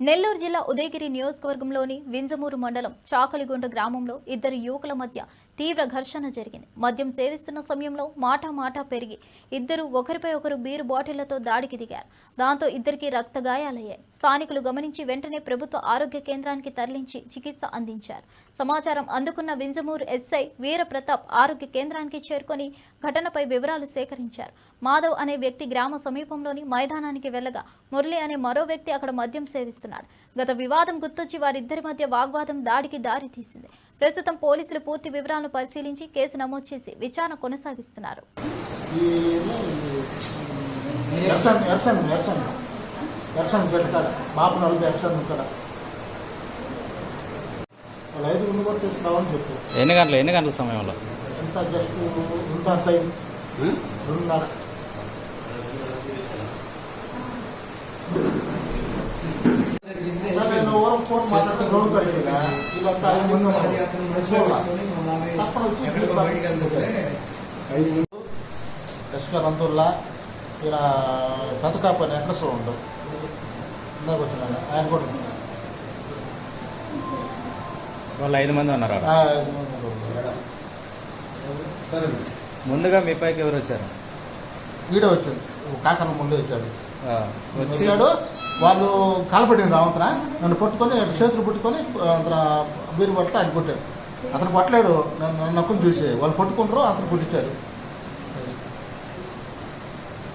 నెల్లూరు జిల్లా ఉదయగిరి నియోజకవర్గంలోని వింజమూరు మండలం చాకలిగుంట గ్రామంలో ఇద్దరు యువకుల మధ్య తీవ్ర ఘర్షణ జరిగింది. మద్యం సేవిస్తున్న సమయంలో మాట మాటా పెరిగి ఇద్దరు ఒకరిపై ఒకరు బీరు బాటిళ్ళతో దాడికి దిగారు. దాంతో ఇద్దరికి రక్త గాయాలయ్యాయి స్థానికులు గమనించి వెంటనే ప్రభుత్వ ఆరోగ్య కేంద్రానికి తరలించి చికిత్స అందించారు. సమాచారం అందుకున్న వింజమూరు ఎస్ఐ వీరప్రతాప్ ఆరోగ్య కేంద్రానికి చేరుకొని ఘటనపై వివరాలు సేకరించారు. మాధవ్ అనే వ్యక్తి గ్రామ సమీపంలోని మైదానానికి వెళ్ళగా మురళి అనే మరో వ్యక్తి అక్కడ మద్యం సేవిస్తున్నాడు. గత వివాదం గుర్తొచ్చి వారిద్దరి మధ్య వాగ్వాదం దాడికి దారి తీసింది ప్రస్తుతం పోలీసులు పూర్తి వివరాలను పరిశీలించి కేసు నమోదు చేసి విచారణ కొనసాగిస్తున్నారు. ఎన్ని గంటలు ఎన్ని గంటల సమయంలో? ఎంత జస్ట్ రెండున్నర. నేను ఫోన్ మాట్లాడితే రోడ్డు ఐదు మంది వచ్చి ఎస్కర్ ఇలా బతకాపు అని వెంకటేశ్వరం ఉంటాం ఇందాక వచ్చిన ఆయన. కూడా. వాళ్ళు ఐదు మంది ఉన్నారు ఉన్నారు. ముందుగా మీ పైకి ఎవరు వచ్చారు వీడే వచ్చాడు కాకర ముందే వచ్చాడు వచ్చాడు వాళ్ళు కాలపడింది రావంతన నన్ను పట్టుకొని చేతులు పట్టుకొని అతను బీరు పడితే ఆయన కొట్టాడు. అతను పట్టలేడు నన్ను నన్ను చూసి. వాళ్ళు పట్టుకుంటారు అతను కొట్టించాడు.